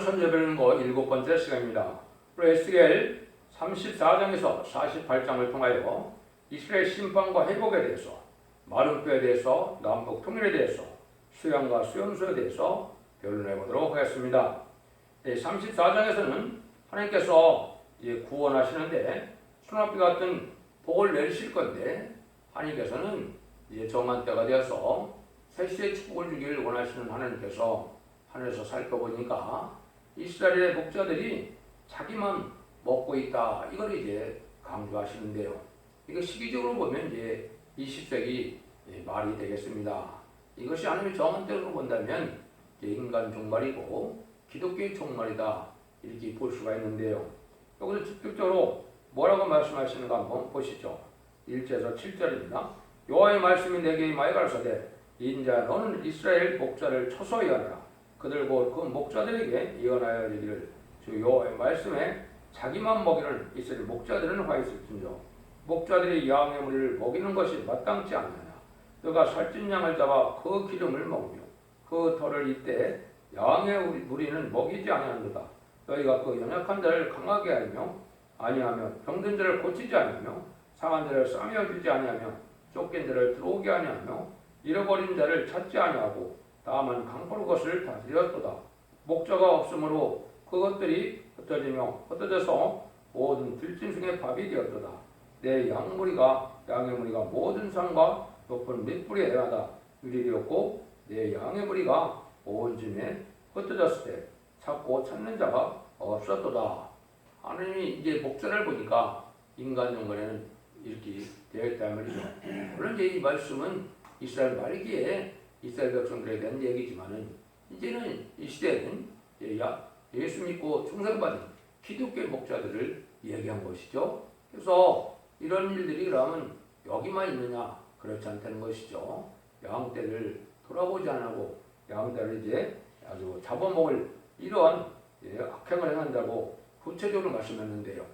선제별은 거 일곱 번째 시간입니다. 에스겔 34장에서 48장을 통하여 이스라엘 심판과 회복에 대해서 마른 뼈에 대해서 남북 통일에 대해서 수양과 수용소에 대해서 변론해 보도록 하겠습니다. 34장에서는 하나님께서 구원하시는데 수납비 같은 복을 내리실 건데 하나님께서는 이제 정한 때가 되어서 세시의 축복을 주기를 원하시는 하나님께서 하늘에서 살펴보니까 이스라엘의 목자들이 자기만 먹고 있다. 이걸 이제 강조하시는데요. 이거 시기적으로 보면 이제 20세기 말이 되겠습니다. 이것이 하나님의 정한 때로 본다면 인간 종말이고 기독교의 종말이다. 이렇게 볼 수가 있는데요. 여기서 직접적으로 뭐라고 말씀하시는가 한번 보시죠. 1절에서 7절입니다. 여호와의 말씀이 내게 임하여 가라사대 인자 너는 이스라엘 목자를 이하라 그들 곧 그 목자들에게 예언하여 이르기를 주 여호와의 말씀에 자기만 먹이는 이스라엘 목자들은 화 있을진저 목자들이 양의 무리를 먹이는 것이 마땅치 않느냐. 너가 살찐 양을 잡아 그 기름을 먹으며 그 털을 이때 양의 무리는 먹이지 아니하는도다. 너희가 그 연약한 자를 강하게 하며 아니하며 병든 자를 고치지 아니하며 상한 자를 싸매어 주지 아니하며 쫓긴 자를 들어오게 아니하며 잃어버린 자를 찾지 아니하고 다만 강포로 것을 다스렸도다. 목자가 없으므로 그것들이 흩어지며 흩어져서 모든 들짐승의 밥이 되었도다. 내 양무리가 양의 무리가 모든 산과 높은 밑불이 애하다 유리되었고 내 양의 무리가 온 짐에 흩어졌을 때 찾고 찾는 자가 없었도다. 하나님이 이제 목자를 보니까 인간 영혼에는 이렇게 되어 있다 말이죠. 물론 이 말씀은 이스라엘 말기에 이스라엘 백성들에 대한 얘기지만은 이제는 이 시대는 야 예수 믿고 충성받은 기독교 목자들을 얘기한 것이죠. 그래서 이런 일들이 그러면 여기만 있느냐 그렇지 않다는 것이죠. 양떼를 돌아보지 않고 양떼를 이제 아주 잡아먹을 이러한 예, 악행을 행한다고 구체적으로 말씀했는데요.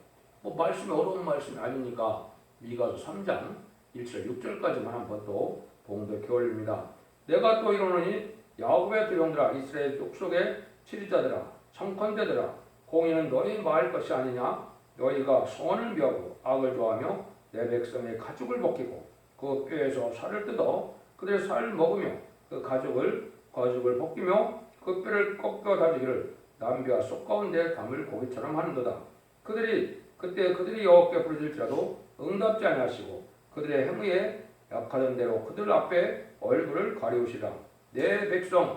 뭐 말씀이 어려운 말씀이 아니니까 미가서 3장 1절 6절까지만 한번 또 봉독해 올립니다. 내가 또 이러노니 야곱의 조용들아 이스라엘 족속의 치리자들아 청컨대들아 공의는 너희 마을 것이 아니냐? 너희가 소원을 미하고 악을 좋아하며 내 백성의 가죽을 벗기고 그 뼈에서 살을 뜯어 그들의 살을 먹으며 그 가죽을 가죽을 벗기며 그 뼈를 꺾어 다지기를 남비와 속 가운데 담을 고기처럼 하는도다. 그들이 그때 그들이 여호와께 부르질지라도 응답지 아니하시고 그들의 행위에 약하던 대로 그들 앞에 얼굴을 가리우시라. 내 백성을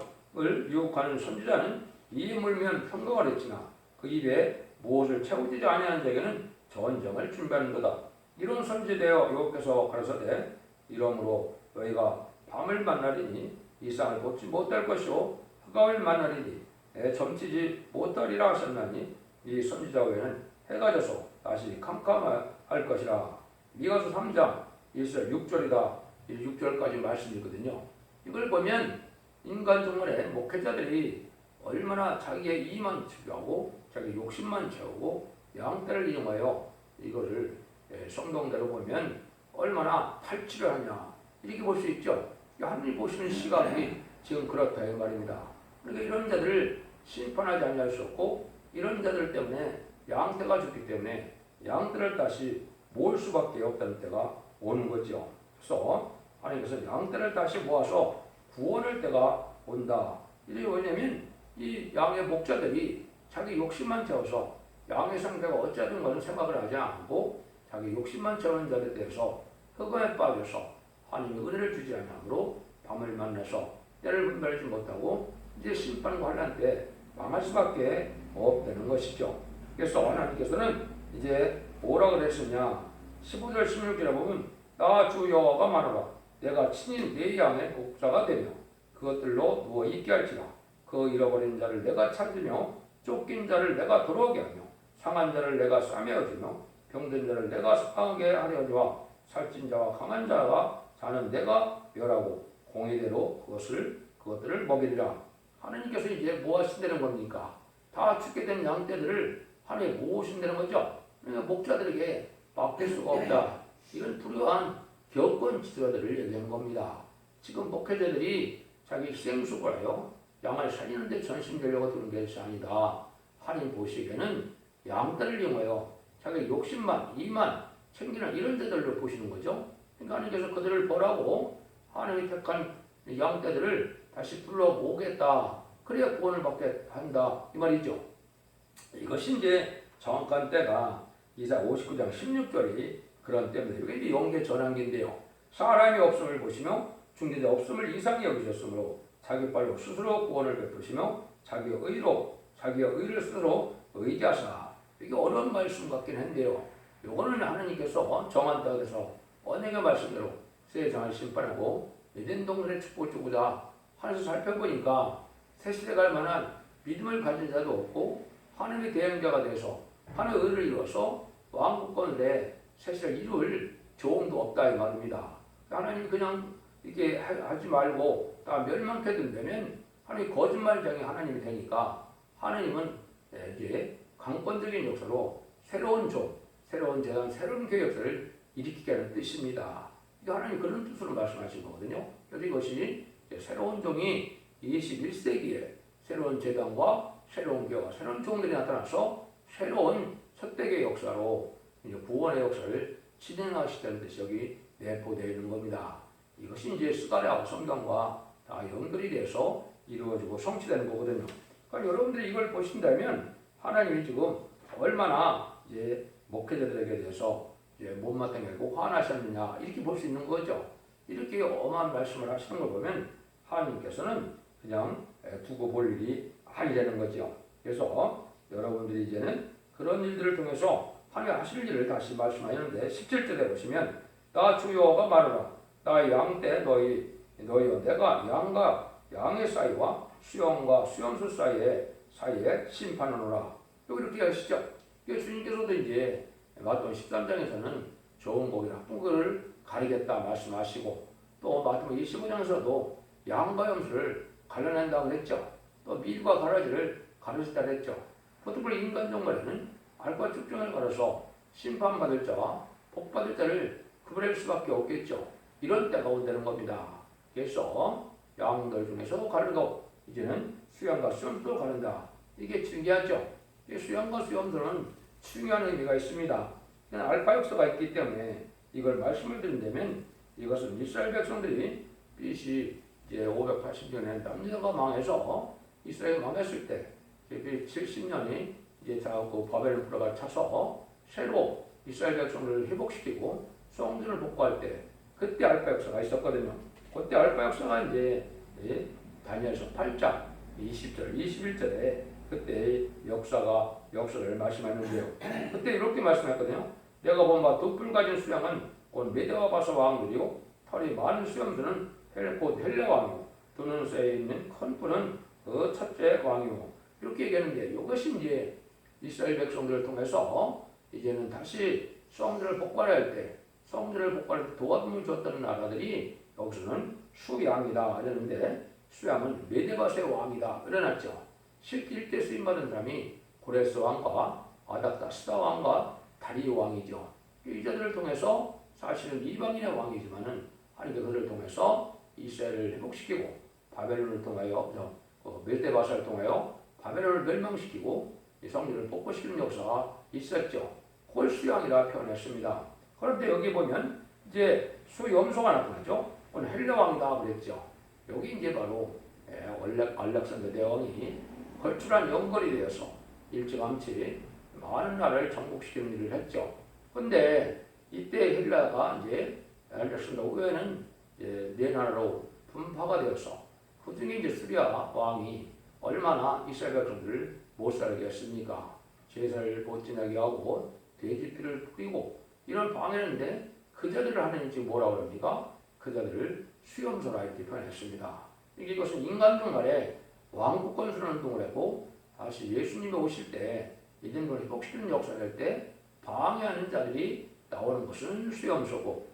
유혹하는 선지자는 이 물면 평강을 했지나 그 입에 무엇을 채우지 아니한 자에게는 전쟁을 준비하는도다. 이런 선지되어 여호께서 가라사대 이러므로 너희가 밤을 만나리니 이상을 돕지 못할 것이요 흑암을 만나리니 애 점치지 못하리라 하셨나니 이 선지자 외에는 해가 져서 다시 캄캄할 것이라. 미가서 3장 1절 6절이다. 6절까지 말씀이거든요. 이걸 보면 인간 정말의 목회자들이 얼마나 자기의 이만 추구하고 자기 욕심만 채우고 양떼를 이용하여 이거를 예, 성경대로 보면 얼마나 탈취를 하냐 이렇게 볼 수 있죠. 하나님 보시는 시각이 지금 그렇다 이 말입니다. 그러니까 이런 자들을 심판하지 않을 수 없고 이런 자들 때문에 양떼가 죽기 때문에 양떼를 다시 모을 수밖에 없다는 때가 오는 거죠. 그래서 하나님께서 양떼를 다시 모아서 구원할 때가 온다. 이게 왜냐면 이 양의 목자들이 자기 욕심만 채워서 양의 상태가 어쩌든 것은 생각을 하지 않고 자기 욕심만 채우는 자들에 대해서 흑암에 빠져서 하나님의 은혜를 주지 않으므로 밤을 만나서 때를 분별하지 못하고 이제 심판과 환란 때 망할 수밖에 없다는 것이죠. 그래서 하나님께서는 이제 뭐라 그랬느냐 15절 16절에 보면 나 주 여호와가 말하라 내가 친히 내 양의 목자가 되며 그것들로 누워 있게 할지라 그 잃어버린 자를 내가 찾으며 쫓긴 자를 내가 돌아오게 하며 상한 자를 내가 싸매어 주며 병든 자를 내가 상하게 하려 주와 살찐 자와 강한 자가 자는 내가 멸하고 공의대로 그것을 그것들을 먹이리라 하나님께서 이제 뭐 하신다는 겁니까? 다 죽게 된 양떼들을 하나님 모으신다는 거죠. 그러니까 목자들에게 맡길 수가 없다. 이런 불효한 교권 지도자들을 얘기하는 겁니다. 지금 목회자들이 자기 생수고라요. 양을 살리는데 전심전력을 두는 것이 아니다. 하나님 보시기에는 양떼를 이용하여 자기 욕심만, 이만 챙기는 이런 데들로 보시는 거죠. 그러니까 하나님께서 그들을 벌하고 하나님이 택한 양떼들을 다시 불러 모으겠다. 그래야 구원을 받게 한다. 이 말이죠. 이것이 이제 정확한 때가 이사 59장 16절이 그런 때입니다. 이게 이제 영계 전환기인데요. 사람이 없음을 보시며 중대자 없음을 이상히 여기셨으므로 자기 발로 스스로 구원을 베푸시며 자기 의로 자기의 의를 스스로 의지하사 이게 어려운 말씀 같긴 한데요. 요거는 하나님께서 정한 땅에서 언약의 말씀대로 세상을 심판하고 에덴 동산의 축복을 주고자 하늘에서 살펴보니까 새 시대 갈 만한 믿음을 가진 자도 없고 하나님의 대행자가 돼서 하나님의 의를 이루어서 왕국권에 새 시대를 이룰 조음도 없다 이 말입니다. 하나님 그냥 이렇게 하- 하지 말고 다 멸망케 된다면 하나님 거짓말장이 하나님이 되니까 하나님은 예, 이제 강권적인 역사로 새로운 조, 새로운 재단, 새로운 교회 역사를 일으키게 하는 뜻입니다. 이게 하나님 그런 뜻으로 말씀하신 거거든요. 그래서 이것이 새로운 종이 21세기에 새로운 재단과 새로운 교회와 새로운 종들이 나타나서 새로운 첫대의 역사로 이제 구원의 역사를 진행하시다는 뜻이 여기 내포되어 있는 겁니다. 이것이 이제 스가랴와 성경과 다 연결이 돼서 이루어지고 성취되는 거거든요. 그러니까 여러분들이 이걸 보신다면 하나님이 지금 얼마나 이제 목회자들에게 대해서 이제 못마땅해 고 화나셨느냐 이렇게 볼 수 있는 거죠. 이렇게 엄한 말씀을 하시는 걸 보면 하나님께서는 그냥 두고 볼 일이 아니라는 거죠. 그래서 여러분들이 이제는 그런 일들을 통해서 하나님 하실 일을 다시 말씀하였는데 17절에 보시면 나 주여가 말하라 나의 양떼 너희 너희와 내가 양과 양의 사이와 수염과 수염수 사이에 사이에 심판하노라 여기 이렇게 하시죠. 이게 주님께서도 이제 마태복음 13장에서는 좋은 고기 나쁜 고기를 가리겠다 말씀하시고 또 마태복음 25장에서도 양과 염소를 갈라낸다고 그랬죠. 또 밀과 가라지를 가르치다 그랬죠. 보통 그 인간 정말에는 알과 축종을 가려서 심판받을 자와 복받을 자를 구별할 수밖에 없겠죠. 이런 때가 온다는 겁니다. 그래서 양들 중에서 가르고 이제는 수양과 수염도 가른다. 이게 중요하죠. 이 수양과 수염들은 중요한 의미가 있습니다. 알파 역사가 있기 때문에 이걸 말씀을 드린다면 이것은 이스라엘 백성들이 BC 이제 580년에 남녀가 망해서 이스라엘 망했을 때 70년이 이제 다그 바벨론 불화가 차서 새로 이스라엘 백성들을 회복시키고 성전을 복구할 때 그때 알파 역사가 있었거든요. 그때 알파 역사가 이제 예, 다니엘서 8장 20절, 21절에 그때 역사가 역사를 말씀하는데요. 그때 이렇게 말씀했거든요. 내가 본바 두뿔 가진 수양은 곧 메데와 바사 왕들이요 털이 많은 수염들은 헬, 곧 헬레 왕이요 두 눈에 있는 큰 뿔은 그 첫째 왕이요 이렇게 얘기하는데 이것이 이제 이스라엘 백성들을 통해서 이제는 다시 성들을 복관할 때 성들을 복관할 때 도와줌을 줬던 나라들이 여기서는 수양이다 이러는데 수양은 메데바스의 왕이다 이래놨죠. 실제 일대 쓰임 받은 사람이 고레스 왕과 아닥다스다 왕과 다리 왕이죠. 이 자들을 통해서 사실은 이방인의 왕이지만은 하나님께 그들을 통해서 이스라엘을 회복시키고 바벨론을 통하여 어, 메데바스를 통하여 바벨론을 멸망시키고 이 성전을 복구시키는 역사가 있었죠. 그걸 수양이라 표현했습니다. 그런데 여기 보면 이제 수염소가 나타나죠. 오늘 헬레 왕이다 그랬죠. 여기 이제 바로 예, 알렉산더 대왕이 걸출한 연결이 되어서 일찌감치 많은 나라를 정복시키는 일을 했죠. 근데 이때 헬라가 이제 알렉산더 후에는 네 나라로 분파가 되어서 그 중에 이제 수리아 왕이 얼마나 이스라엘 백성들을 못 살게 했습니까? 제사를 보진하게 하고 돼지피를 뿌리고 이런 방해했는데 그 자들을 지금 뭐라고 합니까? 그 자들을 수염소라 이렇게 표현했습니다. 이것은 인간 중간에 왕국 건설을 운동을 했고 다시 예수님이 오실 때걸 회복시키는 역사를 할 때 방해하는 자들이 나오는 것은 수염소고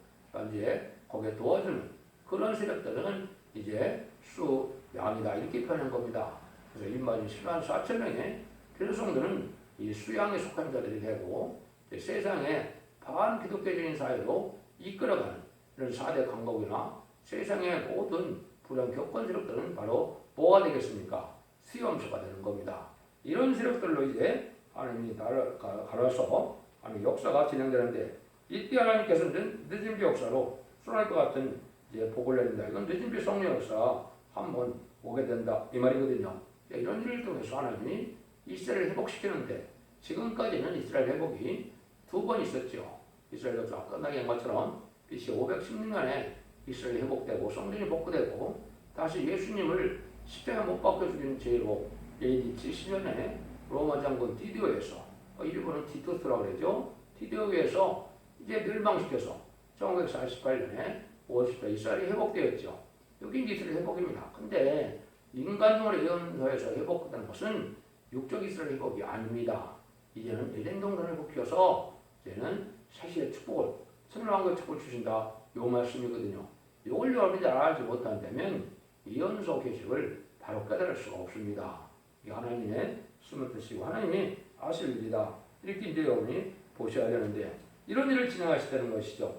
이제 거기에 도와주는 그런 세력들은 이제 수양이다 이렇게 표현한 겁니다. 그래서 일반인 10만 4천 명의 교성들은 이 수양에 속한 자들이 되고 세상에 반기독교적인 사회로 이끌어가는 이런 4대 강국이나 세상의 모든 불안 교권 세력들은 바로 뭐가 되겠습니까? 수염소가 되는 겁니다. 이런 세력들로 이제 하나님이 나를 가- 갈아서 하나님 역사가 진행되는데 이때 하나님께서는 늦은비 역사로 수락할 것 같은 이제 복을 내린다. 이건 늦은비 성령 역사 한번 오게 된다 이 말이거든요. 이런 일을 통해서 하나님이 이스라엘을 회복시키는데 지금까지는 이스라엘 회복이 두 번 있었죠. 이스라엘 역사 끝나게 한 것처럼 BC 516년에 이스라엘이 회복되고 성전이 복구되고 다시 예수님을 십자가 못 박혀 죽인 죄로 AD 70년에 로마 장군 디디오에서 어, 일본은 티토스라고 그러죠. 디디오에서 이제 멸망시켜서 1948년에 5월 10일 이스라엘이 회복되었죠. 여기 이스라엘 회복입니다. 근데 인간으로 예언서에서 회복되는 것은 육적 이스라엘 회복이 아닙니다. 이제는 에덴 동산을 회복해서 이제는 사실의 축복을 천일왕국의 축복을 주신다. 요 말씀이거든요. 이걸 여러분이 잘 알지 못한다면 예언서 계시를 바로 깨달을 수가 없습니다. 이 하나님의 숨을 뜻이고 하나님이 아실 일이다. 이렇게 이제 여러분이 보셔야 되는데 이런 일을 진행하시다는 것이죠.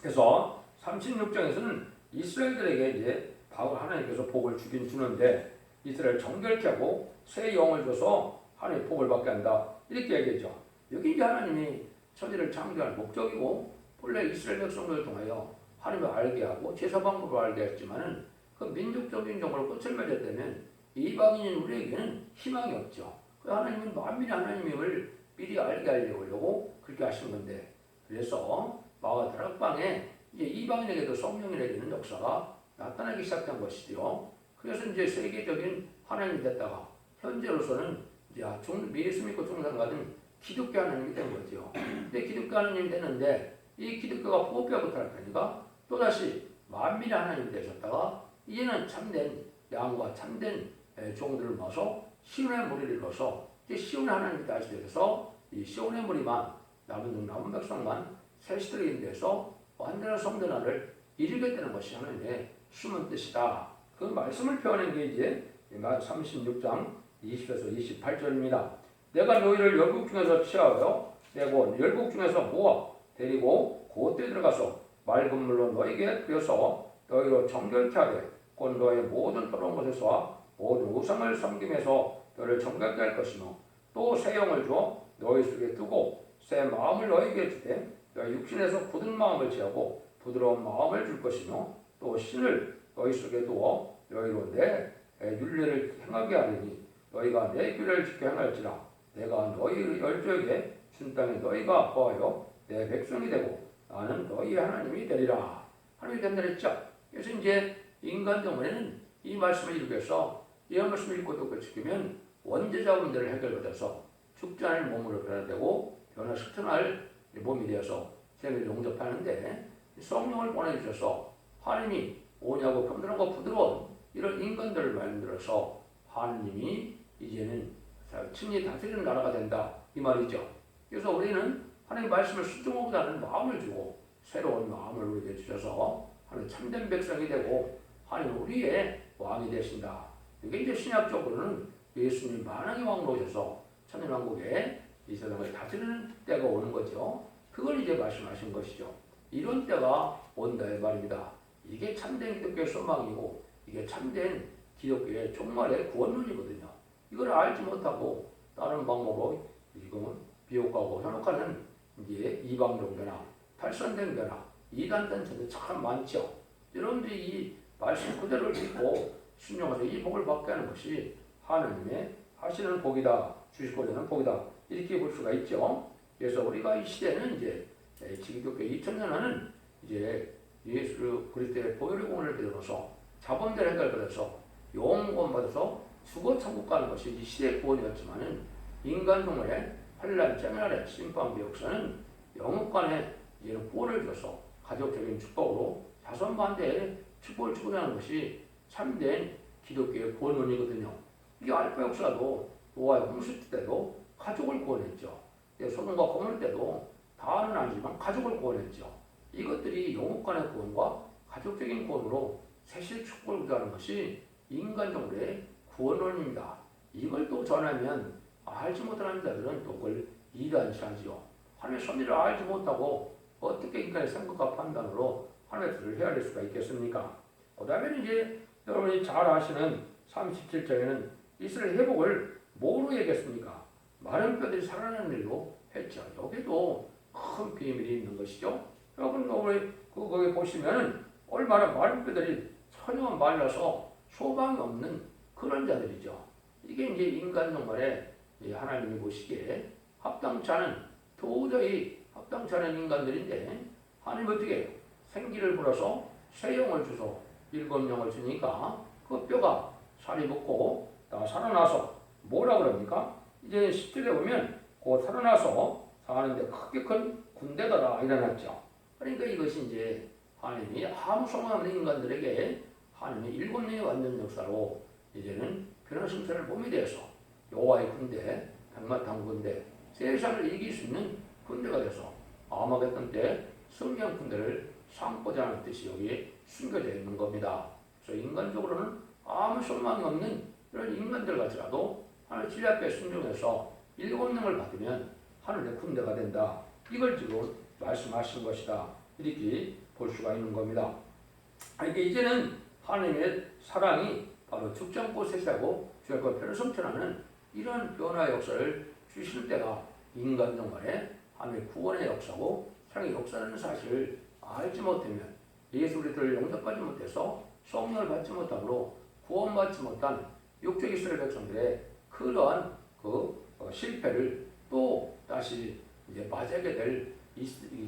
그래서 36장에서는 이스라엘들에게 이제 바울 하나님께서 복을 주긴 주는데 이스라엘 정결케 하고 새 영을 줘서 하나님 복을 받게 한다. 이렇게 얘기했죠. 여기 이제 하나님이 천지를 창조할 목적이고 본래 이스라엘 백성들을 통하여 하나님을 알게 하고 제사 방법을 알게 했지만은 그 민족적인 정보를 끝을 맺었다면 이방인인 우리에게는 희망이 없죠. 그 하나님은 만민의 하나님임을 미리 알게 하려고 그렇게 하신 건데 그래서 마가 다락방에 이제 이방인에게도 성령이 내리는 역사가 나타나기 시작한 것이죠. 그래서 이제 세계적인 하나님이 됐다가 현재로서는 이제 중 예수 믿고 중상가는 기독교 하나님이 된 거죠. 근데 기독교 하나님이 됐는데 이 기독교가 포교하고 타락하니까 또다시 만민의 하나님이 되셨다가 이제는 참된 양과 참된 에, 종들을 모아서 시온의 무리를 넣어서 시온의 하나님이 다시 되셔서 이 시온의 무리만 남은 남은 백성만 새시들이 돼서 완전한 성전화를 이루게 되는 것이 하나님의 숨은 뜻이다. 그 말씀을 표현한 게 이제 36장 20에서 28절입니다. 내가 너희를 열국 중에서 취하여 내고 열국 중에서 모아 데리고 그때 들어가서 맑은 물로 너희에게 부여서 너희로 정결케 하되 곧 너의 모든 더러운 것에서 모든 우상을 섬김에서 너를 정결케 할 것이며 또 새 영을 주어 너희 속에 두고 새 마음을 너희에게 주되 너희 육신에서 굳은 마음을 제하고 부드러운 마음을 줄 것이며 또 신을 너희 속에 두어 너희로 내 윤례를 행하게 하리니 너희가 내 규례를 지켜 행할지라. 내가 너희 열조에게 준 땅에 너희가 거하여 내 백성이 되고 나는 너희 하나님이 되리라. 하나님이 된다 했죠. 그래서 이제 인간 정원에는 이 말씀을 이루기 위해서 이 말씀을 읽고 또 지키면 원죄자 문제를 해결받아서 죽지 않을 몸으로 변화되고 변화시켜날 몸이 되어서 생을 용접하는데 성령을 보내주셔서 하나님이 오냐고 평등하고 부드러운 이런 인간들을 만들어서 하나님이 이제는 친히 다스리는 나라가 된다 이 말이죠. 그래서 우리는 하나님 말씀을 순종하고자는 마음을 주고 새로운 마음을 우리에게 주셔서 하나님 참된 백성이 되고 하나님 우리의 왕이 되신다. 이게 이제 신약적으로는 예수님 만왕의 왕으로 오셔서 천년왕국에 이 세상을 다스리는 때가 오는 거죠. 그걸 이제 말씀하신 것이죠. 이런 때가 온다 이 말입니다. 이게 참된 기독교의 소망이고 이게 참된 기독교의 종말의 구원론이거든요. 이걸 알지 못하고 다른 방법으로 지금은 비옥하고 현혹하는 이제 이방종 변화, 탈선된 변화, 이단 단체들 참 많죠. 여러분들이 이 말씀 그대로 믿고 순종해서 이 복을 받게 하는 것이 하나님의 하시는 복이다, 주시고자는 복이다 이렇게 볼 수가 있죠. 그래서 우리가 이 시대는 이제 기독교 2000년은 이제 예수 그리스도의 보혈의 공을 들어서 자본들 해결받아서 영원 받아서 수고 천국 가는 것이 이 시대의 구원이었지만은 인간 동물의 환란, 쟁랄의 심판 역사는 영국간의 이제는 구원을 줘서 가족적인 축복으로 자손 반대의 축복을 주고자는 것이 참된 기독교의 구원론이거든요. 이 알파 역사도 노아의 홍수 때도 가족을 구원했죠. 소돔과 고물 때도 다는 아니지만 가족을 구원했죠. 이것들이 영국간의 구원과 가족적인 구원으로 세실 축복을 구하는 것이 인간 정도의 구원론입니다. 이걸 또 전하면 알지 못하는 자들은 또 그걸 이단시하지요. 하나님의 섭리를 알지 못하고 어떻게 인간의 생각과 판단으로 하나님의 뜻을 헤아릴 수가 있겠습니까? 그 다음에 이제 여러분이 잘 아시는 37장에는 이스라엘 회복을 뭐로 얘기했습니까? 마른 뼈들이 살아나는 일로 했죠. 여기도 큰 비밀이 있는 것이죠. 여러분 오늘 그 거기 보시면은 얼마나 마른 뼈들이 전혀 말라서 소망이 없는 그런 자들이죠. 이게 이제 인간 정말에 이 하나님이 보시기에 합당치 않은 도저히 합당치 않은 인간들인데 하나님 어떻게? 생기를 불어서 새 영을 주소 일곱 영을 주니까 그 뼈가 살이 붙고 다 살아나서 뭐라 그럽니까? 이제 10절에 보면 곧 살아나서 사는데 크게 큰 군대가 일어났죠. 그러니까 이것이 이제 하나님이 아무 소망 없는 인간들에게 하나님의 일곱 년의 완전 역사로 이제는 변화승천을 몸이 되어서 여호와의 군대, 백마탄 군대, 세상을 이길 수 있는 군대가 돼서 아마겟돈 때 승리한 군대를 삼고자 하는 뜻이 여기에 숨겨져 있는 겁니다. 그래서 인간적으로는 아무 소망이 없는 이런 인간들 같이라도 하나님 질 앞에 순종해서 일곱 명을 받으면 하늘의 군대가 된다. 이걸 지금 말씀하신 것이다. 이렇게 볼 수가 있는 겁니다. 그러니까 이제는 하나님의 사랑이 바로 죽지 않고 세세하고 주의 것을 성천하는 이런 변화 역사를 주실 때가 인간 정말에 하나님의 구원의 역사고 사랑의 역사라는 사실을 알지 못하면 예수 그리스도를 영접하지 못해서 성령을 받지 못함으로 구원받지 못한 육적 이스라엘 백성들의 그러한 그 어, 실패를 또 다시 이제 맞이하게 될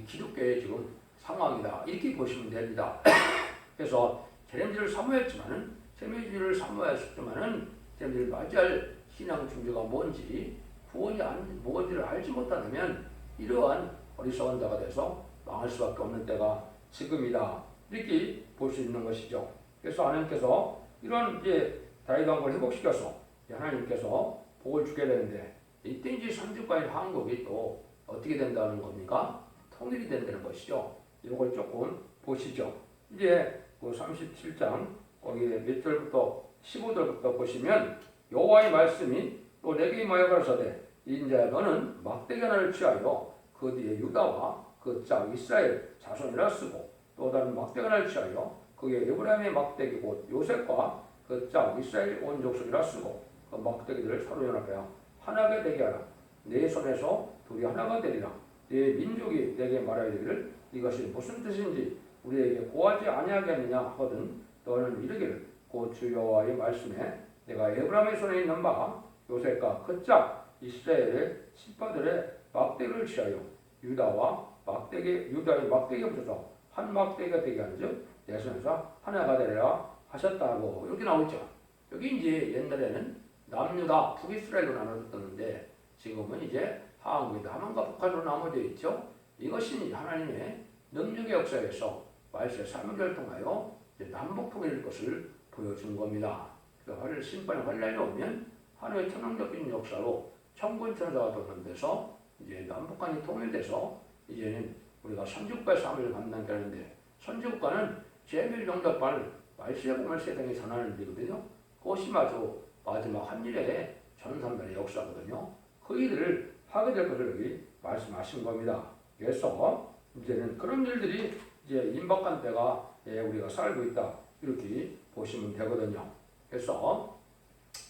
기독교의 지금 상황이다. 이렇게 보시면 됩니다. 그래서 재림주를 사모했지만은 재림주를 사모했지만은 재림주를 맞이할 신앙 중재가 뭔지 구원이 아닌 무엇지를 알지 못하면 이러한 어리석은 자가 돼서 망할 수밖에 없는 때가 지금이다. 이렇게 볼 수 있는 것이죠. 그래서 하나님께서 이런 이제 다윗 왕을 회복시켜서 하나님께서 복을 주게 되는데 이때 이제 선지과인 한국이 또 어떻게 된다는 겁니까? 통일이 된다는 것이죠. 이걸 조금 보시죠. 이제 그 37장 거기 몇 절부터 15절부터 보시면 여호와의 말씀이 또 내게 임하여 가라사대 인자야 너는 막대기 하나를 취하여 그 뒤에 유다와 그 짝 이스라엘 자손이라 쓰고 또 다른 막대기 하나를 취하여 그게 에브라임의 막대기 곧 요셉과 그 짝 이스라엘 온 족속이라 쓰고 그 막대기들을 서로 연합하여 하나가 되게 하라 내 손에서 둘이 하나가 되리라 내 민족이 내게 말하여 되기를 이것이 무슨 뜻인지 우리에게 고하지 아니하겠느냐 하거든 너는 이르기를 곧주 여호와의 말씀에 내가 에브라임의 손에 있는 바 요셉과 그짝 이스라엘의 신파들의 막대기를 취하여 유다와 막대기 유다의 막대기에 붙여서 한 막대기가 되게 하는즉 내 손에서 하나가 되리라 하셨다고 이렇게 나오죠. 여기 이제 옛날에는 남유다 북이스라엘로 나눠졌었는데 지금은 이제 한국이다 하만과 북한으로 나눠져 있죠. 이것이 하나님의 능력의 역사에서 말세 사명을 통하여 이제 남북 통일일 것을 보여준 겁니다. 그 활, 심판의 환란이 오면 하나님의 천왕적인 역사로 천군 천사가 도전돼서 이제 남북한이 통일돼서 이제는 우리가 선지국가의 삶을 감당하게 하는데 선지국가는 제밀 용답할 말세의 공을 세상에 전하는 일이거든요. 그것이 마저 마지막 한 일의 전산단의 역사거든요. 그 일을 하게 될 것을 말씀하신 겁니다. 그래서 이제는 그런 일들이 이제 임박한 때가 예, 우리가 살고 있다 이렇게 보시면 되거든요. 그래서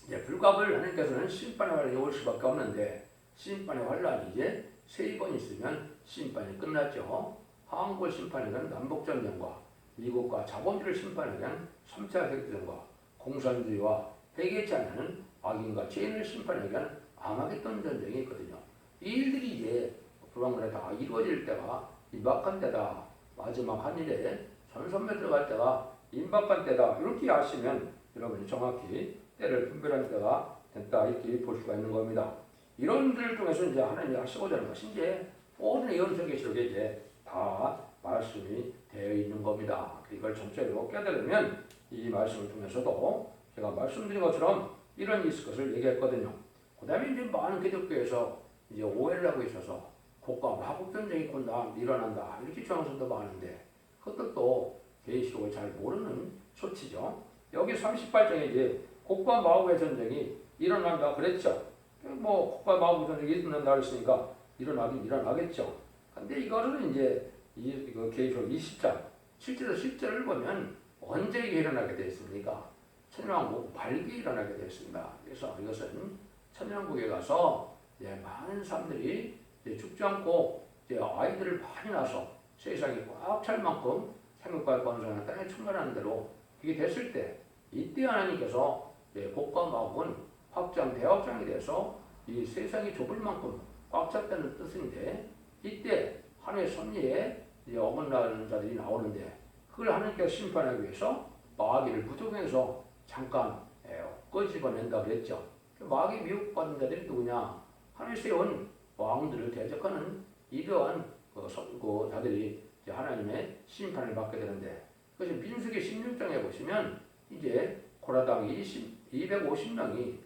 이제 불갑을 하나님께서는 심판의 환란이 올 수밖에 없는데 심판의 환란이 이제 세 번 있으면 심판이 끝났죠. 한국을 심판하는 남북전쟁과 미국과 자본주의를 심판하는 3차 세계대전과 공산주의와 회개치 않는 악인과 죄인을 심판하기 위한 아마겟돈 전쟁이 있거든요. 이 일들이 이제 불황문에 다 이루어질 때가 임박한 때다. 마지막 한 일에 전선매 들어갈 때가 임박한 때다. 이렇게 아시면 여러분이 정확히 때를 분별하는 때가 됐다. 이렇게 볼 수가 있는 겁니다. 이런 일을 통해서 이제 하나님이 하시고자 하는 것이 이제 모든 예언서 계시록에 이제 다 말씀이 되어 있는 겁니다. 이걸 전체로 깨달으면 이 말씀을 통해서도 제가 말씀드린 것처럼 이런 있을 것을 얘기했거든요. 그 다음에 이제 많은 기독교에서 이제 오해를 하고 있어서 국가 마국 전쟁이 곧 나- 일어난다 이렇게 사람도 많은데 그것도 계시록을 잘 모르는 소치죠. 여기 38장에 이제 국가 마국의 전쟁이 일어난다 그랬죠. 뭐 국가 마국 전쟁이 일어난다 그랬으니까 일어나긴 일어나겠죠. 근데 이거를 이제 이 이거 계시록 20장 실제로 10절을 보면 언제 일어나게 되어 있습니까? 천년왕국 발기 일어나게 되었습니다. 그래서 이것은 천년왕국에 가서 이제 많은 사람들이 이제 죽지 않고 이제 아이들을 많이 낳아서 세상이 꽉 찰 만큼 생육과 건설하는 땅에 충만한 대로 이게 됐을 때 이때 하나님께서 이제 복과 마국은 확장 대확장이 돼서 이 세상이 좁을 만큼 꽉 찼다는 뜻인데 이때 하나님의 섭리에 어긋나는 자들이 나오는데 그걸 하나님께서 심판하기 위해서 마귀를 부족해서 잠깐 에, 끄집어낸다 그랬죠. 그 마귀 미혹받은 자들이 누구냐? 하나님 세운 왕들을 대적하는 이러한 그, 서- 그 자들이 하나님의 심판을 받게 되는데 그것이 민수기 16장에 보시면 이제 고라당 20, 250명이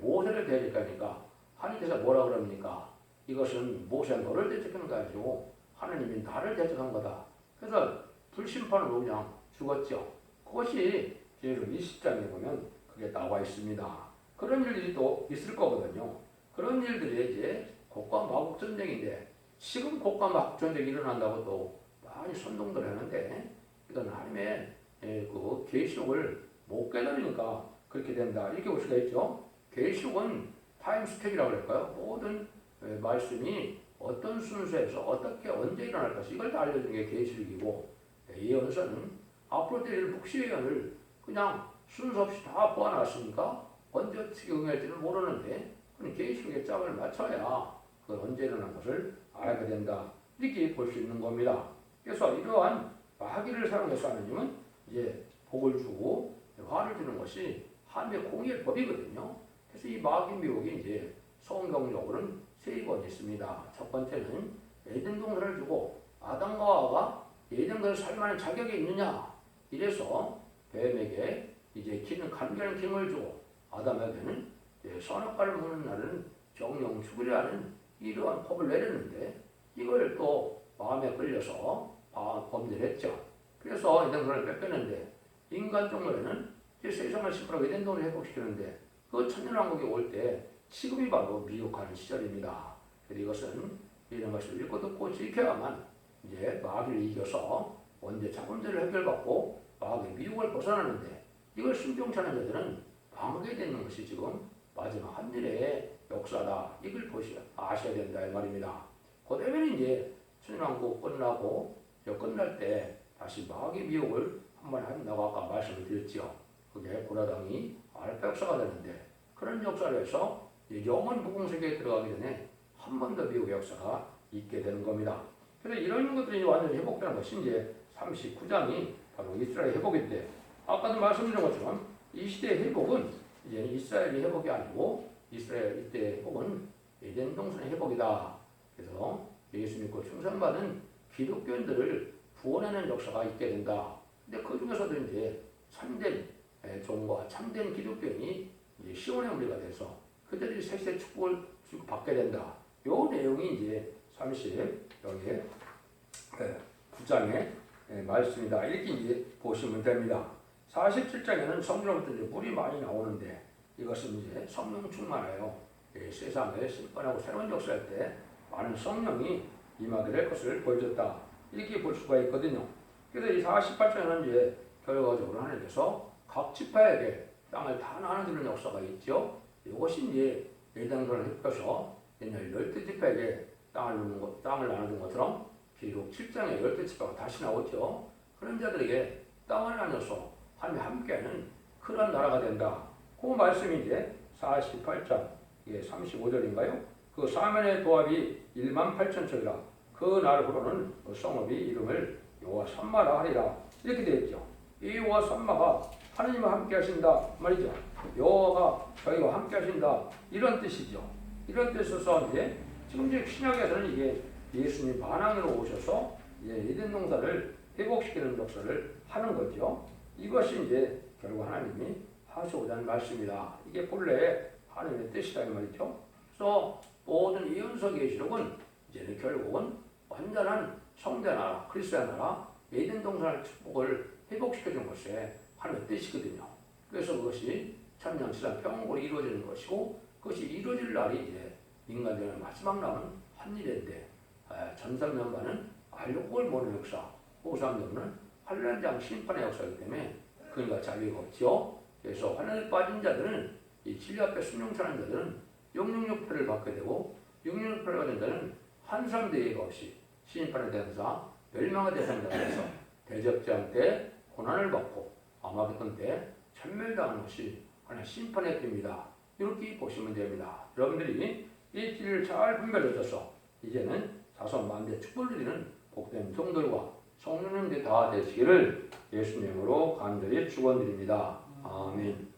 모세를 대적하니까 하나님께서 뭐라 그럽니까? 이것은 모세가 너를 대적하는 거 아니고 하나님이 나를 대적한 거다. 그래서 불심판으로 그냥 죽었죠. 그것이 예를 20장에 보면 그게 나와 있습니다. 그런 일들이 또 있을 거거든요. 그런 일들이 이제 국가 마국 전쟁인데 지금 국가 마국 전쟁이 일어난다고 또 많이 선동들 하는데 이건 하나님의 예, 그 계시록을 못 깨달으니까 그렇게 된다 이렇게 볼 수가 있죠. 계시록은 타임 스텝이라고 할까요? 모든 예, 말씀이 어떤 순서에서 어떻게 언제 일어날 것이 이걸 다 알려주는 게 계시록이고 예, 예언서는 앞으로 때릴 묵시 예언을 그냥 순서 없이 다 보아놨으니까 언제 어떻게 응할지는 모르는데 그건 계시록의 짝을 맞춰야 그 언제 일어난 것을 알게 된다 이렇게 볼 수 있는 겁니다. 그래서 이러한 마귀를 사용해서 하나님은 이제 복을 주고 화를 주는 것이 하나님의 공의의 법이거든요. 그래서 이 마귀 미혹이 이제 성경적으로는 세번 있습니다. 첫 번째는 에덴 동산을 주고 아담과 하와가 에덴 동산을 살만한 자격이 있느냐 이래서 뱀에게 이제 기는 간결한 힘을 주고 아담에게는 이제 선악과를 먹는 날은 정령 죽으려 하는 이러한 법을 내렸는데 이걸 또 마음에 끌려서 아, 범죄를 했죠. 그래서 에덴 동산을 뺏겼는데 인간 종말에는 이제 세상을 에덴 동산을 회복시키는데 그 천년왕국이 올 때 지금이 바로 미혹하는 시절입니다. 그래서 이것은 이런 것을 읽고 듣고 지켜야만 이제 마귀를 이겨서 원죄 자본죄를 해결받고 마귀의 미혹을 벗어나는데 이걸 않은 자들은 망하게 되는 것이 지금 마지막 한일의 역사다. 이걸 보셔 아셔야 된다 이 말입니다. 그 다음에 이제 천년왕국 끝나고 저 끝날 때 다시 마귀 미혹을 한 번 한다고 아까 말씀을 드렸죠. 그게 고라당이 알파 역사가 되는데 그런 역사를 해서 영원 무공세계에 들어가기 전에 한 번 더 미국의 역사가 있게 되는 겁니다. 그래서 이런 것들이 완전히 회복되는 것이 이제 39장이 바로 이스라엘 회복인데 아까도 말씀드린 것처럼 이 시대의 회복은 이제 이스라엘이 회복이 아니고 이스라엘 이때 회복은 에덴 동산의 회복이다. 그래서 예수 믿고 충성받은 기독교인들을 구원하는 역사가 있게 된다. 근데 그 중에서도 이제 참된 예, 종과 참된 기독교인이 이제 시온의 우리가 돼서 그들이 세세 축복을 받게 된다. 요 내용이 이제 30 여기에 9장의 말씀이다. 이렇게 이제 보시면 됩니다. 47장에는 성경부터 이제 물이 많이 나오는데 이것은 이제 성령 충만하여 예, 세상에 심판하고 새로운 역사할 때 많은 성령이 임하게 될 것을 보여줬다. 이렇게 볼 수가 있거든요. 그래서 이 48장에는 이제 결과적으로 하나님께서 각 지파에게 땅을 다 나눠주는 역사가 있죠. 이것이 이제 예당선을 흡혀서 옛날 열두 지파에게 땅을 것, 땅을 나눠준 것처럼 비록 7장에 열두 지파가 다시 나오죠. 그런 자들에게 땅을 나눠서 하나님 함께하는 그런 나라가 된다. 그 말씀이 이제 48장 이게 35절인가요? 그 사면의 도합이 1만 8천 척이라 그 날후로는 그 성읍이 이름을 여호와 산마라 하리라 이렇게 되어 있죠. 이 여호와 산마가 하나님과 함께 하신다 말이죠. 여호와가 저희와 함께 하신다 이런 뜻이죠. 이런 뜻에서 이제 지금 신약에서는 이게 예수님 반항으로 오셔서 이제 에덴 농사를 회복시키는 역사를 하는 거죠. 이것이 이제 결국 하나님이 하시고자 말씀이다. 이게 본래 하나님의 뜻이다 이 말이죠. 그래서 모든 예언서 계시록은 이제는 결국은 완전한 성대 나라, 그리스도의 나라, 에덴 동산의 축복을 회복시켜 준 것이 하나님의 뜻이거든요. 그래서 그것이 천년시간 평으로 이루어지는 것이고 그것이 이루어질 날이 이제 인간들의 마지막 남은 한 일인데 전설명가는 알록을 모르는 역사, 호상명은 환란장 심판의 역사이기 때문에 그러니까 자비가 없지요. 그래서 환란에 빠진 자들은 이 진리 앞에 순종하는 자들은 영영육패를 받게 되고 영영육패를 받은 자는 한 사람도 예가 없이 심판의 대상자 멸망의 대상자 되어서 대적자한테 고난을 받고 아마겟돈 때 천멸당하는 것이 하나의 심판의 때입니다. 이렇게 보시면 됩니다. 여러분들이 이 길을 잘 분별해줘서 이제는 자손 만대 축복을 드리는 복된 종들과 성령님들 다 되시기를 예수님으로 간절히 축원드립니다. 아멘.